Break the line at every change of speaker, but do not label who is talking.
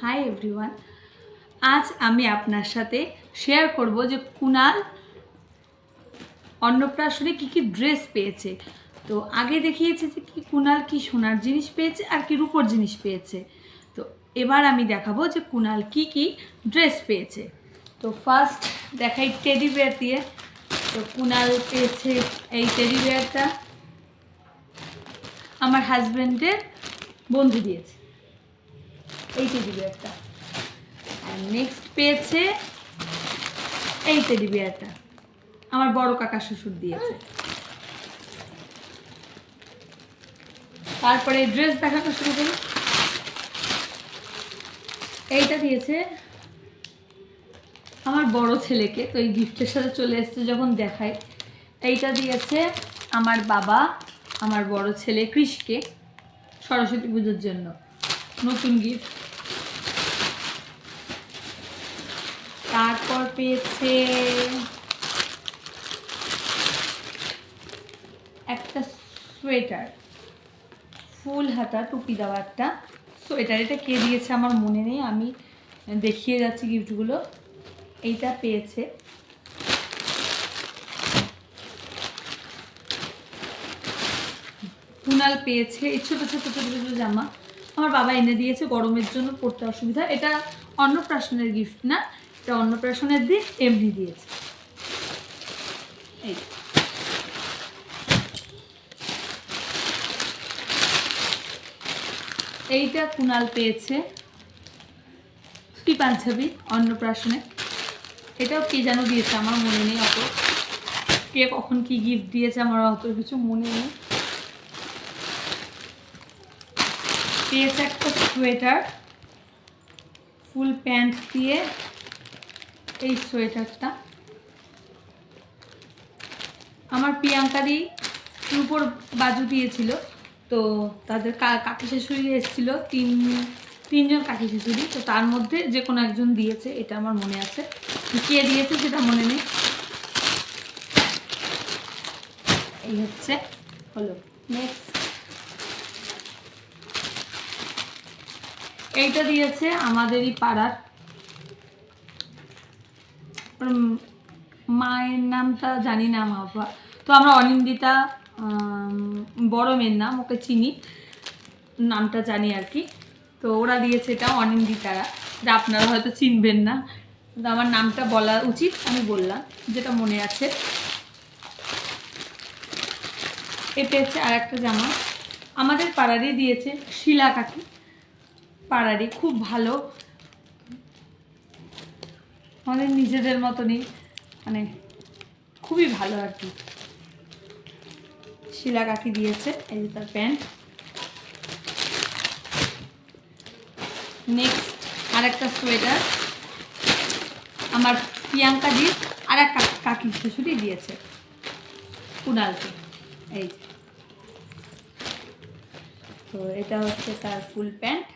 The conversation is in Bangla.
হাই এভরিওয়ান আজ আমি আপনার সাথে শেয়ার করব যে কুনাল অন্নপ্রাশনে কি কি ড্রেস পেয়েছে। তো আগে দেখিয়েছে যে কি কুনাল কি সোনার জিনিস পেয়েছে আর কি রূপোর জিনিস পেয়েছে। তো এবার আমি দেখাবো যে কুনাল কি কি ড্রেস পেয়েছে। তো ফার্স্ট দেখাই টেডি বেয়ার দিয়ে। তো কুনাল পেয়েছে এই টেডি বেয়ারটা আমার হাজব্যান্ডের বন্ধু দিয়েছে। এই টেডি বিয়ারটা আর নেক্সট পেয়েছে এই টেডি বিয়ারটা আমার বড় কাকা শ্বশুর দিয়েছে। তারপরে ড্রেস দেখানো শুরু করি এইটা দিয়েছে আমার বড় ছেলেকে। তো এই গিফটের সাথে চলে এসেছে যখন দেখায়। এইটা দিয়েছে আমার বাবা, আমার বড় ছেলে কৃষকে সরস্বতী পুজোর জন্য। নতুন গিফট তারপর পেয়েছে। একটা সোয়েটার। ফুল হাতা, টুপি দেওয়া একটা সোয়েটার। এটা কে দিয়েছে আমার মনে নেই, আমি দেখিয়ে যাচ্ছি গিফটগুলো। এইটা পেয়েছে। কুনাল পেয়েছে। এই ছোটো ছোটো ছোটো ছোটো জামা। আমার বাবা এনে দিয়েছে, গরমের জন্য পড়তে অসুবিধা। এটা অন্নপ্রাশনের গিফট না? এটা অন্নপ্রাশনের দিন এমনি দিয়েছে। এই। এইটা কুনাল পেয়েছে টি পাঞ্জাবি অন্নপ্রাশনে এটাও কে যেন দিয়েছে আমার মনে নেই অত। কে কখন কি গিফট দিয়েছে আমার অত কিছু মনে নেই। পেয়েছে একটা সোয়েটার ফুল প্যান্ট দিয়ে এই সোয়েটারটা। আমার প্রিয়াঙ্কারই উপর বাজু দিয়েছিল, তো তাদের কাকি শাশুড়ি এসেছিল, তিন, তিনজন কাকি শাশুড়ি, তো তার মধ্যে যে কোনো একজন দিয়েছে, এটা আমার মনে আছে। কে দিয়েছে সেটা মনে নেই। এই হচ্ছে, হলো নেক্সট এইটা দিয়েছে আমাদেরই পাড়ার মায়ের নামটা জানি না মা বাবা। তো আমরা অনিন্দিতা বড় মেয়ের নাম, ওকে চিনি, নামটা জানি আর কি। তো ওরা দিয়েছে এটা অনিন্দিতারা, যা আপনারা হয়তো চিনবেন না। কিন্তু আমার নামটা বলা উচিত, আমি বললাম, যেটা মনে আছে। এ পেয়েছে আর একটা জামা। আমাদের পাড়ারই দিয়েছে শিলা কাকি। পাড়ারই, খুব ভালো। আমাদের নিজেদের মতনই মানে খুবই ভালো আর কি। শিলা কাকি দিয়েছে, এই যে তার প্যান্ট। নেক্সট আর একটা সোয়েটার। আমার প্রিয়াঙ্কা দি, আর এক কাকি শ্বশুরই দিয়েছে। কুনালকে এই তো এটা হচ্ছে তার ফুল প্যান্ট।